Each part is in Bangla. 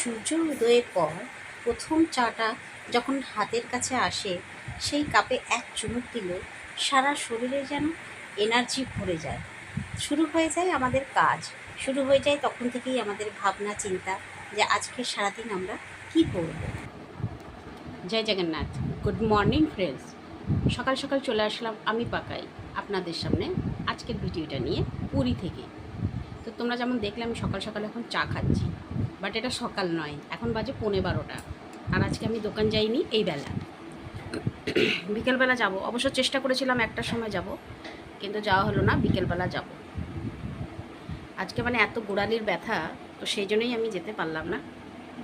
সূর্য উদয়ের পর প্রথম চাটা যখন হাতের কাছে আসে, সেই কাপে এক চুমুক দিলে সারা শরীরে যেন এনার্জি ভরে যায়। শুরু হয়ে যায় আমাদের কাজ। শুরু হয়ে যায় তখন থেকেই আমাদের ভাবনা, চিন্তা যে আজকে সারাদিন আমরা কী করব। জয় জগন্নাথ। গুড মর্নিং ফ্রেন্ডস সকাল সকাল চলে আসলাম আমি পাকাই আপনাদের সামনে আজকের ভিডিওটা নিয়ে পুরী থেকে। তো তোমরা যেমন দেখলে আমি সকাল সকাল এখন চা খাচ্ছি। বাট এটা সকাল নয়। এখন বাজে পৌনে বারোটা। আর আজকে আমি দোকান যাইনি এই বেলা। বিকেলবেলা যাব। অবশ্য চেষ্টা করেছিলাম একটার সময় যাব, কিন্তু যাওয়া হলো না, বিকেলবেলা যাব। আজকে মানে এত গোড়ালির ব্যথা, তো সেই জন্যই আমি যেতে পারলাম না।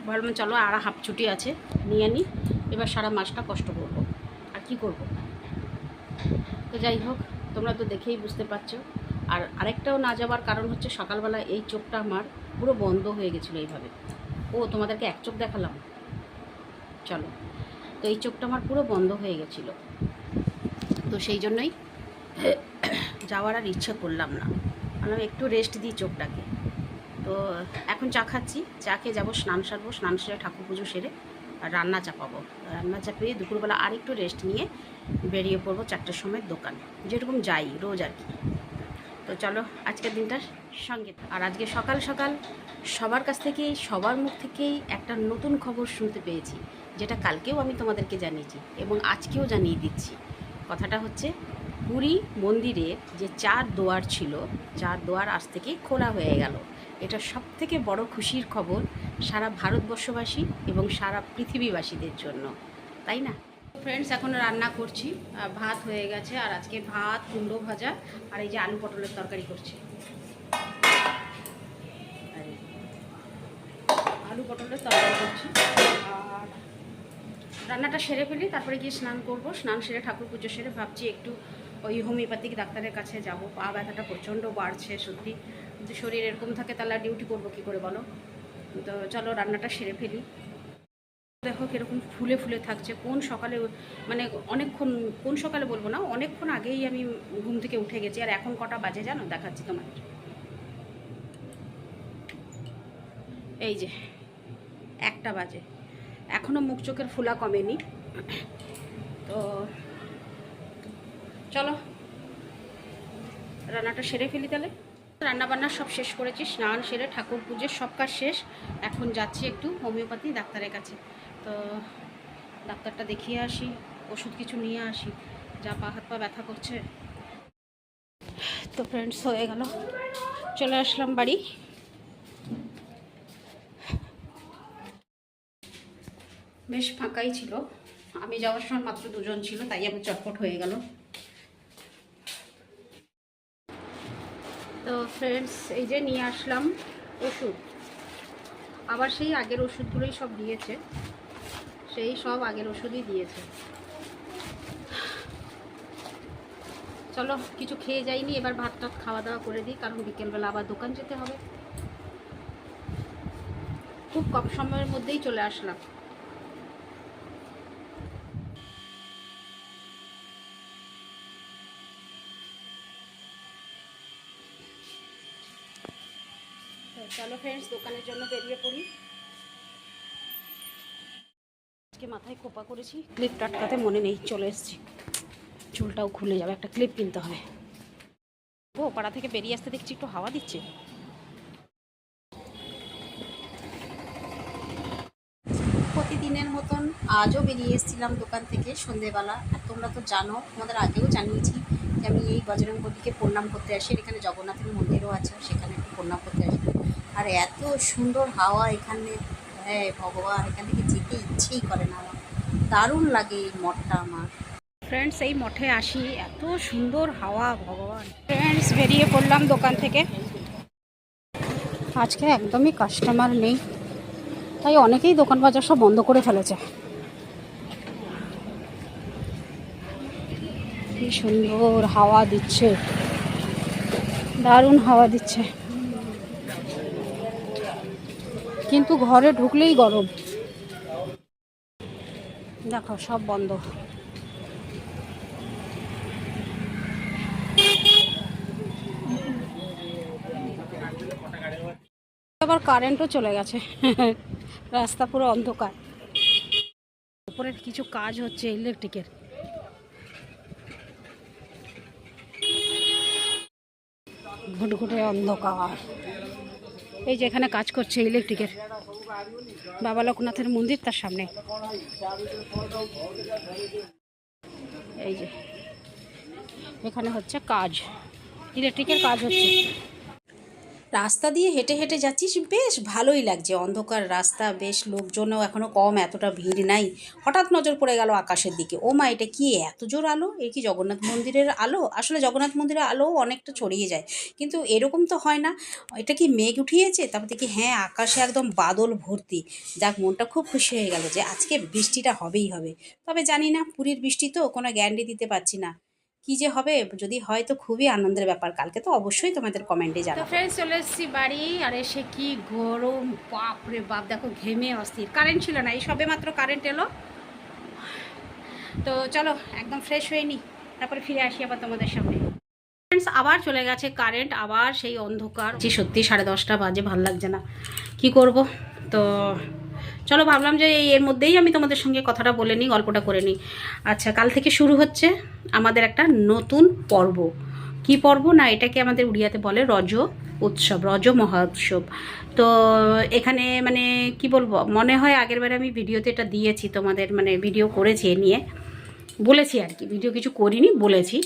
ভাবলাম চলো, আর হাফ ছুটি আছে, নিয়ে নিই এবার সারা মাসটা কষ্ট করব। আর কি করব? তো যাই হোক, তোমরা তো দেখেই বুঝতে পারছ। আর আরেকটাও না যাওয়ার কারণ হচ্ছে সকালবেলা এই চোখটা আমার পুরো বন্ধ হয়ে গেছিল এইভাবে। ও, তোমাদেরকে এক চোখ দেখালাম। চলো। তো এই চোখটা আমার পুরো বন্ধ হয়ে গেছিল। তো সেই জন্যই যাওয়ার আর ইচ্ছে করলাম না। আমি একটু রেস্ট দিই চোখটাকে। তো এখন চা খাচ্ছি। চা খেয়ে যাব, স্নান সারবো। স্নান সেরে ঠাকুর পুজো সেরে আর রান্না চাপাবো। রান্না চাপিয়ে দুপুরবেলা আর একটু রেস্ট নিয়ে বেরিয়ে পড়ব চারটের সময় দোকান। যেরকম যাই, রোজ আর কি। তো চলো, আজকের দিনটা সঙ্গে আর আজকে সকাল সকাল সবার কাছ থেকেই, সবার মুখ থেকেই একটা নতুন খবর শুনতে পেয়েছি, যেটা কালকেও আমি তোমাদেরকে জানিয়েছি এবং আজকেও জানিয়ে দিচ্ছি। কথাটা হচ্ছে, পুরী মন্দিরের যে চার দোয়ার ছিল, চার দোয়ার আজ থেকে খোলা হয়ে গেল। এটা সব থেকে বড় খুশির খবর সারা ভারতবর্ষবাসী এবং সারা পৃথিবীবাসীদের জন্য। তাই না? ফ্রেন্ডস এখন রান্না করছি। ভাত হয়ে গেছে, আর আজকে ভাত, কুমড়ো ভাজা, আর এই যে আলু পটলের তরকারি করছি। পটলের তরকারি করছি। আর রান্নাটা সেরে ফেলি, তারপরে গিয়ে স্নান করব। স্নান সেরে ঠাকুর পুজো সেরে ভাবছি একটু ওই হোমিওপ্যাথিক ডাক্তারের কাছে যাব। পা ব্যথাটা প্রচণ্ড বাড়ছে সত্যি। যদি শরীর এরকম থাকে তাহলে ডিউটি করব কী করে বলো? তো চলো রান্নাটা সেরে ফেলি। দেখো কীরকম ফুলে ফুলে থাকছে। কোন সকালে মানে অনেকক্ষণ, কোন সকালে বলব না, অনেকক্ষণ আগেই আমি ঘুম থেকে উঠে গেছি। আর এখন কটা বাজে জানো? দেখাচ্ছি তোমাদের। এই যে একটা বাজে। এখনও মুখ চোখের ফুলা কমেনি। তো চলো, রান্নাটা সেরে ফেলি তাহলে। রান্না বান্না সব শেষ করেছি, স্নান সেরে ঠাকুর পুজোর সব কাজ শেষ। এখন যাচ্ছি একটু হোমিওপ্যাথি ডাক্তারের কাছে। তো ডাক্তারটা দেখিয়ে আসি, ওষুধ কিছু নিয়ে আসি। যা পা হাত পা ব্যথা করছে। তো ফ্রেন্ডস হয়ে গেল। চলে আসলাম বাড়ি। বেশ ফাঁকাই ছিল। আমি যাওয়ার সময় মাত্র দুজন ছিল, তাই আমার চটপট হয়ে গেল। তো ফ্রেন্ডস এই যে নিয়ে আসলাম ওষুধ। আবার সেই আগের ওষুধগুলোই সব দিয়েছে। সেই সব আগের ওষুধই দিয়েছে। চলো, কিছু খেয়ে যাইনি, এবার ভাত টাত খাওয়া দাওয়া করে দিই, কারণ বিকেলবেলা আবার দোকান যেতে হবে। খুব কম সময়ের মধ্যেই চলে আসলাম। চলো ফ্রেন্ডস দোকানের জন্য বেরিয়ে পড়ি। আজকে মাথায় খোপা করেছি ক্লিপ টাটকাতে মনে নেই, চলে এসেছি। চুলটাও খুলে যাবে, একটা ক্লিপ কিনতে হবে। ও, পাড়া থেকে বেরিয়ে আসতে দেখছি একটু হাওয়া দিচ্ছে। প্রতিদিনের মতন আজও বেরিয়ে এসেছিলাম দোকান থেকে সন্ধেবেলা। আর তোমরা তো জানো, তোমাদের আগেও জানিয়েছি যে আমি এই বজরঙ্গলিকে প্রণাম করতে আসি। আর এখানে জগন্নাথের মন্দিরও আছে সেখানে একটু প্রণাম করতে আসি। আর এত সুন্দর হাওয়া এখানে হ্যাঁ ভগবান এখান থেকে যেতে ইচ্ছেই করে না আমার। দারুণ লাগে এই মঠটা আমার। ফ্রেন্ডস এই মঠে আসি এত সুন্দর হাওয়া ভগবান। ফ্রেন্ডস বেরিয়ে পড়লাম দোকান থেকে। আজকে একদমই কাস্টমার নেই তাই অনেকেই দোকান বাজার সব বন্ধ করে ফেলেছে। কি সুন্দর হাওয়া দিচ্ছে। দারুণ হাওয়া দিচ্ছে। কিন্তু ঘরে ঢুকলেই গরম। দেখো, সব বন্ধ। আবার কারেন্টও চলে গেছে। রাস্তা পুরো অন্ধকার। উপরে কিছু কাজ হচ্ছে ইলেকট্রিকের ঘুটঘুটে অন্ধকার। এই যে এখানে কাজ করছে ইলেকট্রিকের। বাবা লোকনাথের মন্দির তার সামনে। এই যে, এখানে হচ্ছে কাজ। ইলেকট্রিকের কাজ হচ্ছে। রাস্তা দিয়ে হেঁটে হেঁটে যাচ্ছিস, বেশ ভালোই লাগছে। অন্ধকার রাস্তা, বেশ লোকজনও এখনও কম, এতটা ভিড় নাই। হঠাৎ নজর পড়ে গেল আকাশের দিকে। ও মা, এটা কি এত জোর আলো? এ কি জগন্নাথ মন্দিরের আলো? আসলে জগন্নাথ মন্দিরের আলো অনেকটা ছড়িয়ে যায়। কিন্তু এরকম তো হয় না। এটা কি মেঘ উঠিয়েছে? তারপর দেখি হ্যাঁ আকাশে একদম বাদল ভর্তি। যাক, মনটা খুব খুশি হয়ে গেল যে আজকে বৃষ্টিটা হবেই হবে। তবে জানি না, পুরীর বৃষ্টি তো কোনো গ্যারান্টি দিতে পারছি না। কি যে হবে যদি হয় তো খুবই আনন্দের ব্যাপার। কালকে তো অবশ্যই তোমাদের কমেন্টে তো জানাব। ফ্রেন্ডস চলে এসেছি বাড়ি আর এসে কি গরম বাপ রে বাপ দেখো ঘেমে অস্থির। কারেন্ট ছিল না এই সবে মাত্র কারেন্ট এলো। তো চলো একদম ফ্রেশ হয়ে নি তারপরে ফিরে আসি আবার তোমাদের সামনে। ফ্রেন্ডস আবার চলে গেছে কারেন্ট আবার সেই অন্ধকার। যে সত্যি সাড়ে দশটা বাজে ভালো লাগছে না। কি করব? তো চলো ভাবলাম যে এর মধ্যেই আমি তোমাদের সঙ্গে কথাটা বলে নিই, গল্পটা করে নিই। আচ্ছা কাল থেকে শুরু হচ্ছে আমাদের একটা নতুন পর্ব। কি পর্ব? না, এটাকে আমাদের উড়িয়াতে বলে রজ উৎসব, রজ মহোৎসব। তো এখানে মানে কি বলব, মনে হয় আগের বারে আমি ভিডিওতে এটা দিয়েছি, তোমাদের মানে ভিডিও করেছি নিয়ে। বলেছি আর কি, ভিডিও কিছু করিনি, বলেছি।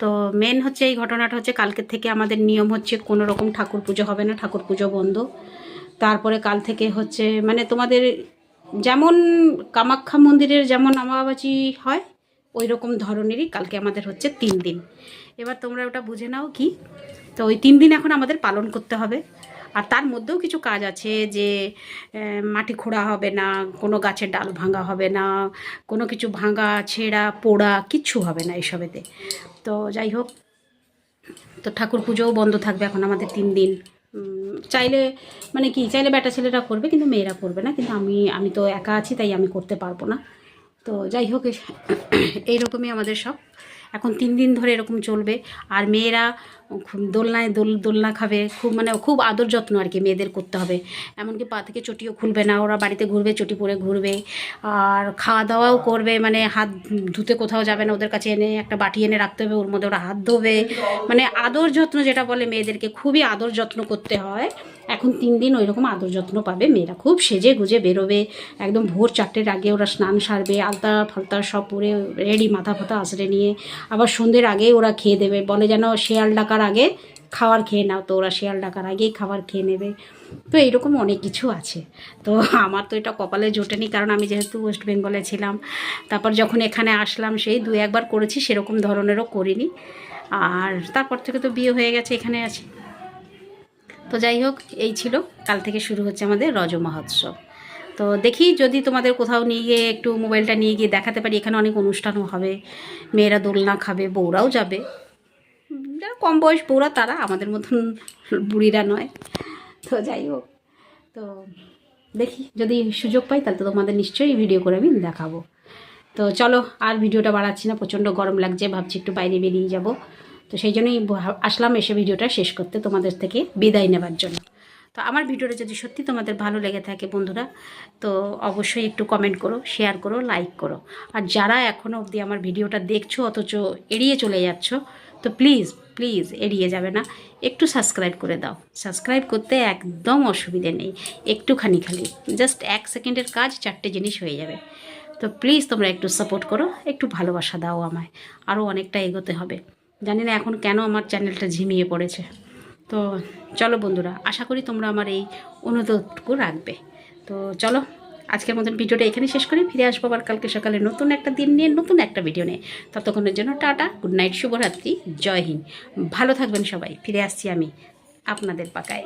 তো মেন হচ্ছে এই ঘটনাটা হচ্ছে কালকের থেকে আমাদের নিয়ম হচ্ছে কোনো রকম ঠাকুর পুজো হবে না, ঠাকুর পুজো বন্ধ। তারপরে কাল থেকে হচ্ছে মানে তোমাদের যেমন কামাখ্যা মন্দিরের যেমন আমাবাচি হয় ওই রকম ধরনেরই কালকে আমাদের হচ্ছে তিন দিন। এবার তোমরা ওটা বুঝে নাও কি? তো ওই তিন দিন এখন আমাদের পালন করতে হবে। আর তার মধ্যেও কিছু কাজ আছে যে মাটি খোঁড়া হবে না, কোনো গাছের ডাল ভাঙা হবে না, কোনো কিছু ভাঙা, ছেঁড়া, পোড়া কিচ্ছু হবে না এসবেতে। তো যাই হোক, তো ঠাকুর পুজোও বন্ধ থাকবে এখন আমাদের তিন দিন। চাইলে মানে কি, চাইলে বেটা ছেলেরা করবে, কিন্তু মেয়েরা করবে না। কিন্তু আমি আমি তো একা আছি, তাই আমি করতে পারব না। তো যাই হোক এইরকমই আমাদের সব। এখন তিন দিন ধরে এরকম চলবে। আর মেয়েরা দোলনায় দোল, দোলনা খাবে, খুব মানে খুব আদর যত্ন আর কি মেয়েদের করতে হবে। এমনকি পা থেকে চটিও খুলবে না, ওরা বাড়িতে ঘুরবে, চটি পরে ঘুরবে। আর খাওয়া দাওয়াও করবে মানে হাত ধুতে কোথাও যাবে না, ওদের কাছে এনে একটা বাটি এনে রাখতে হবে, ওর মধ্যে ওরা হাত ধোবে। মানে আদর যত্ন যেটা বলে মেয়েদেরকে, খুবই আদর যত্ন করতে হয়। এখন তিন দিন ওই রকম আদর যত্ন পাবে, মেয়েরা খুব সেজে গুজে বেরোবে। একদম ভোর চারটের আগে ওরা স্নান সারবে আলতা ফালতা সব পরে রেডি মাথা ফাথা আছড়ে নিয়ে আবার সন্ধ্যের আগে ওরা খেয়ে দেবে। বলে যেন শেয়াল ডাকার আগে খাবার খেয়ে নাও তো, ওরা শেয়াল ডাকার আগেই খাবার খেয়ে নেবে। তো এইরকম অনেক কিছু আছে। তো আমার তো এটা কপালে জোটেনি, কারণ আমি যেহেতু ওয়েস্ট বেঙ্গলে ছিলাম, তারপর যখন এখানে আসলাম সেই দু একবার করেছি, সেরকম ধরনেরও করিনি। আর তারপর থেকে তো বিয়ে হয়ে গেছে, এখানে আছি। তো যাই হোক, এই ছিল কাল থেকে শুরু হচ্ছে আমাদের রজ মহোৎসব তো দেখি যদি তোমাদের কোথাও নিয়ে গিয়ে একটু মোবাইলটা নিয়ে গিয়ে দেখাতে পারি, এখানে অনেক অনুষ্ঠানও হবে। মেয়েরা দোলনা খাবে, বউরাও যাবে। যারা কম বয়স, বউরা তারা, আমাদের মতন বুড়িরা নয়। তো যাই হোক, তো দেখি যদি সুযোগ পাই, তাহলে তো তোমাদের নিশ্চয়ই ভিডিও করে আমি দেখাবো। তো চলো, আর ভিডিওটা বাড়াচ্ছি না, প্রচণ্ড গরম লাগছে, ভাবছি একটু বাইরে বেরিয়ে যাব। তো সেই জন্যই আসলাম এসে ভিডিওটা শেষ করতে তোমাদের থেকে বিদায় নেবার জন্য। তো আমার ভিডিওটা যদি সত্যি তোমাদের ভালো লেগে থাকে বন্ধুরা, তো অবশ্যই একটু কমেন্ট করো শেয়ার করো লাইক করো। আর যারা এখনও অবধি আমার ভিডিওটা দেখছ, অথচ এড়িয়ে চলে যাচ্ছ, তো প্লিজ প্লিজ এড়িয়ে যাবে না। একটু সাবস্ক্রাইব করে দাও। সাবস্ক্রাইব করতে একদম অসুবিধে নেই। একটুখানি খালি জাস্ট এক সেকেন্ডের কাজ, চারটে জিনিস হয়ে যাবে। তো প্লিজ তোমরা একটু সাপোর্ট করো, একটু ভালোবাসা দাও আমায়। আরও অনেকটা এগোতে হবে। জানি না এখন কেন আমার চ্যানেলটা ঝিমিয়ে পড়েছে। তো চলো বন্ধুরা, আশা করি তোমরা আমার এই অনুরোধটুকু রাখবে। তো চলো, আজকের মতন ভিডিওটা এখানে শেষ করি। ফিরে আসব আবার কালকে সকালে নতুন একটা দিন নিয়ে, নতুন একটা ভিডিও নিয়ে। ততক্ষণের জন্য টাটা গুড নাইট শুভরাত্রি, জয় হিন্দ। ভালো থাকবেন সবাই, ফিরে আসছি আমি আপনাদের পাকায়।